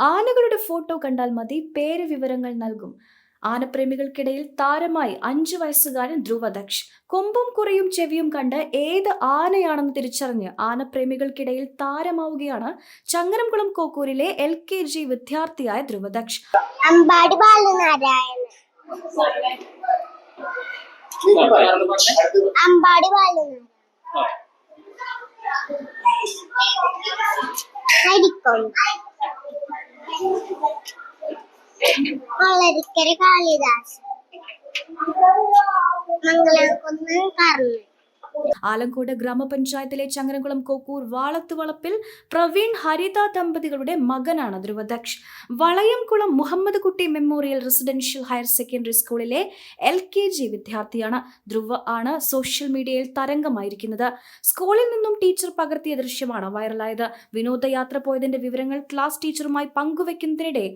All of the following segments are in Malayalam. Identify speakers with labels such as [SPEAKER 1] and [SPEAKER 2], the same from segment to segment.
[SPEAKER 1] ആനകളുടെ ഫോട്ടോ കണ്ടാൽ മതി പേര് വിവരങ്ങൾ നൽകും. ആനപ്രേമികൾക്കിടയിൽ താരമായി അഞ്ചു വയസ്സുകാരൻ ധ്രുവദക്ഷ്. കൊമ്പും കുറയും ചെവിയും കണ്ട് ഏത് ആനയാണെന്ന് തിരിച്ചറിഞ്ഞ് ആനപ്രേമികൾക്കിടയിൽ താരമാവുകയാണ് ചങ്ങരംകുളം കോക്കൂരിലെ എൽ കെ ജി വിദ്യാർത്ഥിയായ
[SPEAKER 2] Dhruvadaksh. Ambadi വളരിക്കര കാളിദാസ് മംഗലാംകുന്ന് കർണൻ
[SPEAKER 1] ആലങ്കോട് ഗ്രാമപഞ്ചായത്തിലെ ചങ്ങരംകുളം കോക്കൂർ വാളത്തുവളപ്പിൽ പ്രവീൺ ഹരിത ദമ്പതികളുടെ മകനാണ് Dhruvadaksh. Valayamkulam Muhammad Kutty memorial residential higher secondary സ്കൂളിലെ എൽ കെ ജി വിദ്യാർത്ഥിയാണ് ധ്രുവ ആണ് സോഷ്യൽ മീഡിയയിൽ തരംഗമായിരിക്കുന്നത്. സ്കൂളിൽ നിന്നും ടീച്ചർ പകർത്തിയ ദൃശ്യമാണ് വൈറലായത്. വിനോദയാത്ര പോയതിന്റെ വിവരങ്ങൾ ക്ലാസ് ടീച്ചറുമായി പങ്കുവെക്കുന്നതിനിടെ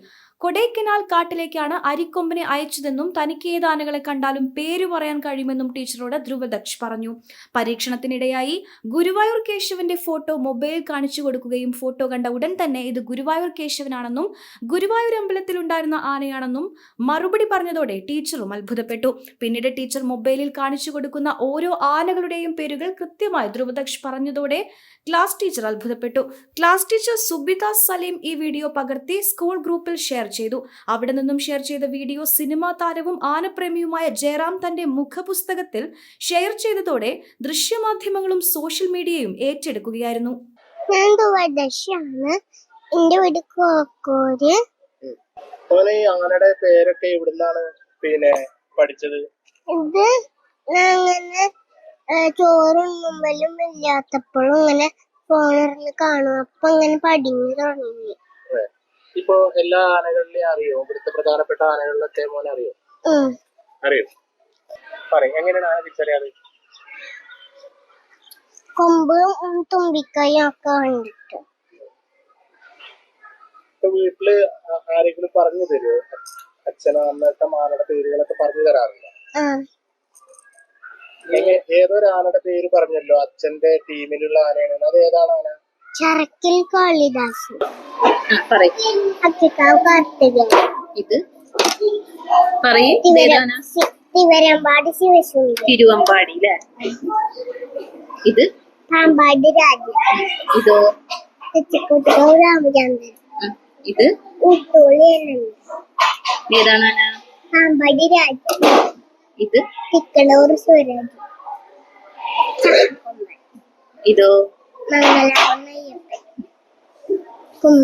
[SPEAKER 1] കൊടൈക്കനാൽ കാട്ടിലേക്കാണ് അരിക്കൊമ്പനെ അയച്ചതെന്നും തനിക്ക് ഏത് ആനകളെ കണ്ടാലും പേര് പറയാൻ കഴിയുമെന്നും ടീച്ചറോട് ധ്രുവദക്ഷ് പറഞ്ഞു. പരീക്ഷണത്തിനിടെയായി ഗുരുവായൂർ കേശവന്റെ ഫോട്ടോ മൊബൈൽ കാണിച്ചു കൊടുക്കുകയും ഫോട്ടോ കണ്ട ഉടൻ തന്നെ ഇത് ഗുരുവായൂർ കേശവനാണെന്നും ഗുരുവായൂർ അമ്പലത്തിൽ ഉണ്ടായിരുന്ന ആനയാണെന്നും മറുപടി പറഞ്ഞതോടെ ടീച്ചറും അത്ഭുതപ്പെട്ടു. പിന്നീട് ടീച്ചർ മൊബൈലിൽ കാണിച്ചു കൊടുക്കുന്ന ഓരോ ആനകളുടെയും പേരുകൾ കൃത്യമായി ധ്രുവദക്ഷ് പറഞ്ഞതോടെ ക്ലാസ് ടീച്ചർ അത്ഭുതപ്പെട്ടു. ക്ലാസ് ടീച്ചർ സുബിത സലീം ഈ വീഡിയോ പകർത്തി സ്കൂൾ ഗ്രൂപ്പിൽ ഷെയർ ചെയ്തു. അവിടെ നിന്നും ഷെയർ ചെയ്ത വീഡിയോ സിനിമാ താരവും ആനപ്രേമിയുമായ ജയറാം തന്റെ മുഖപുസ്തകത്തിൽ ഷെയർ ചെയ്തതോടെ ദൃശ്യമാധ്യമങ്ങളും സോഷ്യൽ മീഡിയയും ഏറ്റെടുക്കുകയായിരുന്നു.
[SPEAKER 2] എന്റെ വീട് കോക്കൂര്
[SPEAKER 3] അതുപോലെ ഈ ആനയുടെ പേരൊക്കെ ഇവിടുന്നാണ് പിന്നെ പഠിച്ചത്?
[SPEAKER 2] ഇത് ഞാൻ അങ്ങനെ ആ, ചോറും മുമ്പലും ഇല്ലാത്തപ്പോഴും ഇങ്ങനെ ഫോണിരുന്ന് കാണും. അപ്പൊ ഇങ്ങനെ പടിഞ്ഞു തുടങ്ങി.
[SPEAKER 3] ഇപ്പൊ എല്ലാ ആനകളിലെയും അറിയോ? ഇവിടുത്തെ പ്രധാനപ്പെട്ട ആനകളിലൊക്കെ മോനെ അറിയോ? അറിയോ? പറയും എങ്ങനെയാണ് ആന തിരിച്ചറിയാറ്?
[SPEAKER 2] കൊമ്പും തുമ്പിക്കൈയും ഒക്കെ കണ്ടിട്ട്.
[SPEAKER 3] വീട്ടിൽ ആരെങ്കിലും പറഞ്ഞു തരുമോ അച്ഛനോ അമ്മയൊക്കെ ആനയുടെ പേരുകളൊക്കെ പറഞ്ഞു തരാറില്ല ഏതൊരു ആനയുടെ പേര് പറഞ്ഞല്ലോ? അച്ഛന്റെ ടീമിലുള്ള ആനയാണ് അത് ഏതാണ് ആന?
[SPEAKER 2] ചരക്കിൽ കാളിദാസ് അക്കിത്താവ് കാർത്തികൻ
[SPEAKER 4] ഇത് പറയും.
[SPEAKER 2] തിവരമ്പാടി
[SPEAKER 4] തിരുവമ്പാടി അല്ലേ? ഇത്?
[SPEAKER 2] പാമ്പാടി രാജ.
[SPEAKER 4] ഇതോ?
[SPEAKER 2] തെച്ചിക്കോട്ടുകാവ് രാമചന്ദ്രൻ.
[SPEAKER 4] ഇത്?
[SPEAKER 2] എണ്ണൻ
[SPEAKER 4] ഏതാണ്
[SPEAKER 2] പാമ്പാടി രാജ.
[SPEAKER 4] ഇത്?
[SPEAKER 2] തിക്കളൂർ സ്വരാജ്.
[SPEAKER 4] ഇതോ?
[SPEAKER 2] കും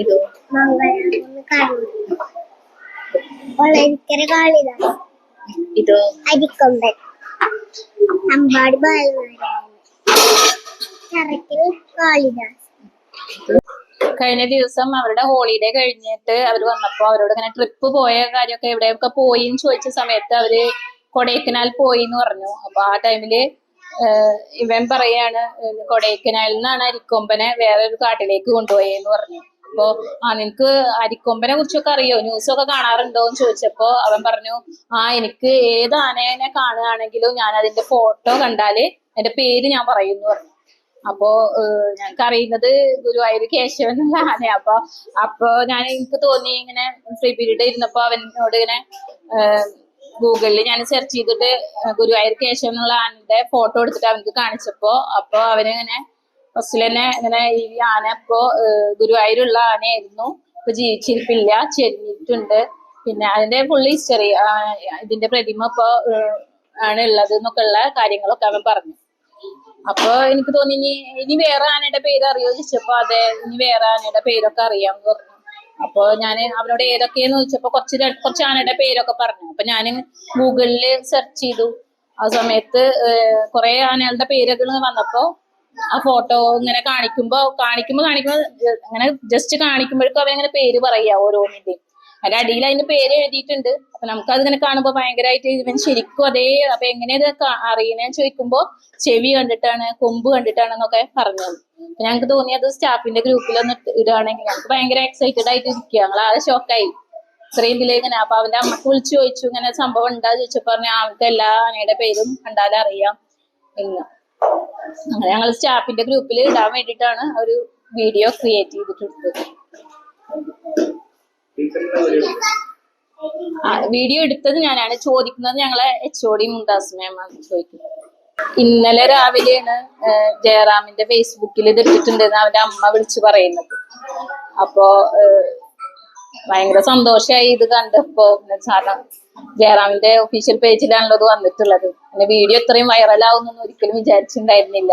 [SPEAKER 4] ഇതോ?
[SPEAKER 2] മംഗലാപുരം കണ്ണൂർ വളരിക്കര കാളിദാസ്
[SPEAKER 4] ഇതോ
[SPEAKER 2] അരിക്കൊമ്പൻ അമ്പാടി ബാലനാരായണൻ ചരക്കിൽ കാളിദാസ്
[SPEAKER 4] കഴിഞ്ഞ ദിവസം അവരുടെ ഹോളിഡേ കഴിഞ്ഞിട്ട് അവർ വന്നപ്പോ അവരോട് ഇങ്ങനെ ട്രിപ്പ് പോയ കാര്യമൊക്കെ എവിടെയൊക്കെ പോയി എന്ന് ചോദിച്ച സമയത്ത് അവർ കൊടൈക്കനാൽ പോയി എന്ന് പറഞ്ഞു. അപ്പൊ ആ ടൈമിൽ ഇവൻ പറയാണ് കൊടൈക്കനാലിൽ നിന്നാണ് അരിക്കൊമ്പനെ വേറെ ഒരു കാട്ടിലേക്ക് കൊണ്ടുപോയെന്ന് പറഞ്ഞു. അപ്പൊ ആ നിനക്ക് അരിക്കൊമ്പനെ കുറിച്ചൊക്കെ അറിയോ? ന്യൂസൊക്കെ കാണാറുണ്ടോ? എന്ന് ചോദിച്ചപ്പോ അവൻ പറഞ്ഞു ആ എനിക്ക് ഏത് ആനേനെ കാണുകയാണെങ്കിലും ഞാൻ അതിന്റെ ഫോട്ടോ കണ്ടാൽ എന്റെ പേര് ഞാൻ പറയുന്നു. പറഞ്ഞു അപ്പോ ഞങ്ങൾക്ക് അറിയുന്നത് ഗുരുവായൂർ കേശവൻ എന്നുള്ള ആന അപ്പൊ അപ്പൊ ഞാൻ എനിക്ക് തോന്നി ഇങ്ങനെ ഫ്രീ പീരീഡ് ഇരുന്നപ്പോ അവനോട് ഇങ്ങനെ ഗൂഗിളിൽ ഞാൻ സെർച്ച് ചെയ്തിട്ട് ഗുരുവായൂർ കേശവൻ എന്നുള്ള ആനയുടെ ഫോട്ടോ എടുത്തിട്ട് അവനക്ക് കാണിച്ചപ്പോ അപ്പൊ അവനിങ്ങനെ ഫസ്റ്റിൽ തന്നെ ഇങ്ങനെ ഈ ആന ഇപ്പോ ഗുരുവായൂരുള്ള ആനയായിരുന്നു. ഇപ്പൊ ജീവിച്ചിരിപ്പില്ല ചെരിഞ്ഞിട്ടുണ്ട്. പിന്നെ അതിന്റെ ഫുൾ ഹിസ്റ്ററി ഇതിന്റെ പ്രതിമ ഇപ്പൊ ആണ് ഉള്ളത് എന്നൊക്കെ ഉള്ള കാര്യങ്ങളൊക്കെ അവൻ പറഞ്ഞു. അപ്പൊ എനിക്ക് തോന്നി ഇനി ഇനി വേറെ ആനയുടെ പേര് അറിയോ ചോദിച്ചപ്പോ അതെ ഇനി വേറെ ആനയുടെ പേരൊക്കെ അറിയാം പറഞ്ഞു. അപ്പൊ ഞാൻ അവനോട് ഏതൊക്കെയെന്ന് ചോദിച്ചപ്പോ കുറച്ച് കുറച്ച് ആനയുടെ പേരൊക്കെ പറഞ്ഞു. അപ്പൊ ഞാൻ ഗൂഗിളിൽ സെർച്ച് ചെയ്തു. ആ സമയത്ത് കുറെ ആനകളുടെ പേരുകൾ വന്നപ്പോ ആ ഫോട്ടോ ഇങ്ങനെ കാണിക്കുമ്പോ കാണിക്കുമ്പോ കാണിക്കുമ്പോ അങ്ങനെ ജസ്റ്റ് കാണിക്കുമ്പോഴേക്കും അവരിങ്ങനെ പേര് പറയാ ഓരോന്നിന്റെയും. അതിന്റെ അടിയിൽ അതിന്റെ പേര് എഴുതിയിട്ടുണ്ട്. അപ്പൊ നമുക്ക് അതിങ്ങനെ കാണുമ്പോ ഭയങ്കരമായിട്ട് ഇവൻ ശരിക്കും അതേ അപ്പൊ എങ്ങനെ ഇത് ചോദിക്കുമ്പോ ചെവി കണ്ടിട്ടാണ് കൊമ്പ് കണ്ടിട്ടാണെന്നൊക്കെ പറഞ്ഞു അപ്പൊ തോന്നി അത് സ്റ്റാഫിന്റെ ഇട്ട് ഇടുകയാണെങ്കിൽ ഞങ്ങൾക്ക് ഭയങ്കര എക്സൈറ്റഡ് ആയിട്ട് ഇരിക്കുക ഞങ്ങൾ ആകെ ഷോക്കായി ഇത്രയും ഇതിലേ ഇങ്ങനെ അപ്പൊ അവന്റെ അമ്മയ്ക്ക് വിളിച്ചു ചോദിച്ചു ഇങ്ങനെ സംഭവം ഉണ്ടാ? ചോദിച്ചപ്പോ പറഞ്ഞു അവർക്ക് എല്ലാ ആനയുടെ പേരും കണ്ടാലും അറിയാം. എന്ന്. അങ്ങനെ ഞങ്ങൾ സ്റ്റാഫിന്റെ ഗ്രൂപ്പിൽ ഇടാൻ വേണ്ടിയിട്ടാണ് ഒരു വീഡിയോ ക്രിയേറ്റ് ചെയ്തിട്ടുള്ളത്. വീഡിയോ എടുത്തത് ഞാനാണ്. ചോദിക്കുന്നത് ഞങ്ങളെ എച്ച് ഒ ഡി മുംതാസ് മാമാണ് ചോദിക്കുന്നത്. ഇന്നലെ രാവിലെയാണ് ജയറാമിന്റെ ഫേസ്ബുക്കിൽ ഇത് ഇട്ടിട്ടുണ്ടെന്ന് അവന്റെ അമ്മ വിളിച്ചു പറയുന്നത്. അപ്പോ ഭയങ്കര സന്തോഷമായി ഇത് കണ്ടപ്പോ. പിന്നെ ജയറാമിന്റെ ഒഫീഷ്യൽ പേജിലാണല്ലോ ഇത് വന്നിട്ടുള്ളത്. പിന്നെ വീഡിയോ ഇത്രയും വൈറലാവുന്നൊന്നും ഒരിക്കലും വിചാരിച്ചിട്ടുണ്ടായിരുന്നില്ല.